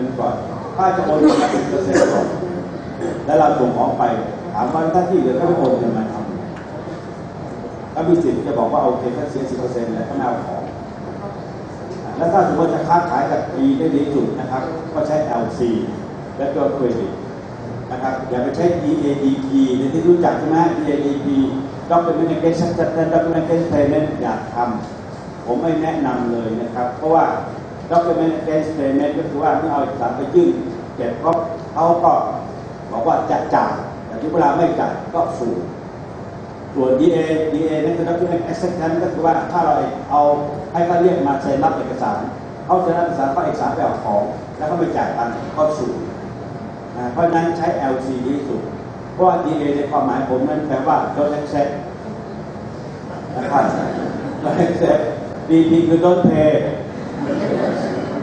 งินก่อนถ้าจะโอนมาสิบเปอร์เซ็นต์ก่อนแล้วเราส่งของไปถามว่าถ้าที่เหลือก็ไม่โอนเงินมาทำก็มีสิทธิ์จะบอกว่าโอเคถ้าเสียสิบเปอร์เซ็นต์แล้วก็ไม่เอาของแล้วถ้าสมมติจะค้าขายกับ P ได้ดีสุดนะครับ ก็ใช้ LC และตัวเครดิตนะครับอย่าไปใช้ DADP ในที่รู้จักใช่ไหม DADP Documentation Documentation Payment อยากทำผมไม่แนะนำเลยนะครับ เพราะว่า Documentation Payment ก็คือว่าเมื่เอาเอกสารไปยื่นเก็บก็เขาก็บอกว่าจะจ่ายแต่ที่เวลาไม่จ่ายก็สูญส่วน DA DA นั่นคือ document acceptance ก็คือว่าถ้าเราเอาให้เขาเรียกมาเซ็นรับเอกสารเขาเซ็นรับเอกสารก็เอกสารไปเอาของ แล้วก็ไปจ่ายตังค์ก็สูญนะเพราะนั้นใช้ LC ดีสุด เพราะว่า DA ในความหมายผมนั้นแปลว่า don't accept นะครับ don't accept DP คือ don't pay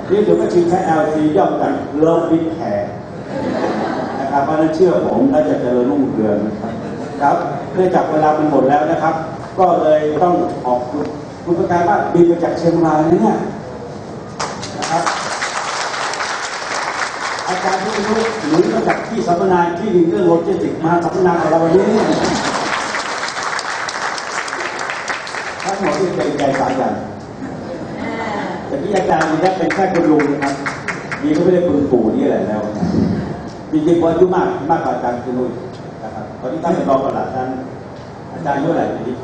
ที่สุดก็คือใช้ LC ย่อมจาก love with care นะครับเพราะนั้นเชื่อผมและจะเจริญรุ่งเรืองนะครับครับเนื่องจากเวลามันหมดแล้วนะครับ ก็เลยต้องขอบคุณคุณประการว่าบินมาจากเชียงรายนะเนี่ยนะครับ อาจารย์ที่รู้หรือมาจากที่สัมมนาที่ดินเรื่องโลจิสติกมาสัมมนากับเราวันนี้ทั้งหมดที่เป็นใจสายใหญ่แต่ ที่อาจารย์นี่เป็นแค่คุณลุงนะครับนี่ก็ไม่ได้คุณปู่นี่แหละแล้วจริงๆพออายุมากมากกว่าอาจารย์คุณลุงนะครับตอนนี้ท่านเป็นรองประหลัดท่านอาจารย์อายุเท่าไหร่ปีนี้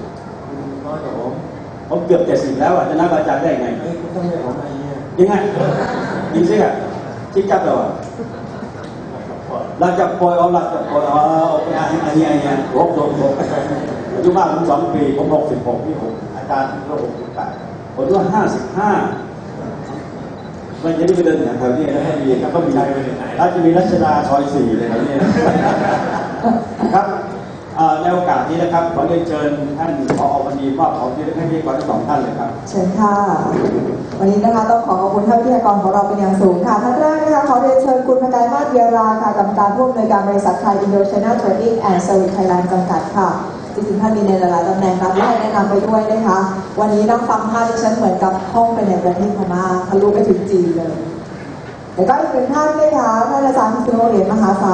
น้อยกว่าผมผมเกือบเจ็ดสิบแล้วอะจะนับอาจารย์ได้ไงเฮ้ยคุณต้องเรียกผมอะไรเนี่ยยังไงยิงซิอะที่จับเราอะเราจะปล่อยเอาเราจะปล่อยเอาโอเคอันนี้อันนี้อันนี้หกหกหกอายุมากผมสองปีผมหกสิบหกพี่ผมอาจารย์ก็หกสิบแปดผมว่าห้าสิบห้า มันจะได้ไปเดินแถวๆนี้นะให้มีครับก็มีราชมีรัชดาซอยสี่เลยแถวนี้ครับในโอกาสนี้นะครับขอเรียนเชิญท่านผอวันนี้มอบของที่ให้ที่ก่อนทั้งสองท่านเลยครับ เชิญค่ะ วันนี้นะคะต้องขอขอบคุณท่านวิทยากรของเราเป็นอย่างสูงค่ะท่านแรกนะคะขอเรียนเชิญคุณพกายมาศเวียราค่ะกรรมการผู้อำนวยการบริษัทไทยอินโดช n น l เทรดดิ้งแอนด์เซอร์วิสไทยแลนด์จำกัดค่ะ จริงๆท่านมีในหลายๆตำแหน่งครับและให้แนะนำไปด้วยนะคะ วันนี้นั่งฟังภาพดิฉันเหมือนกับท่องไปในประเทศพม่าทะลุไปถึงจีนเลย แล้วก็อีกหนึ่งท่านนะคะท่านอาจารย์พิศนุเหรียญมหาศาล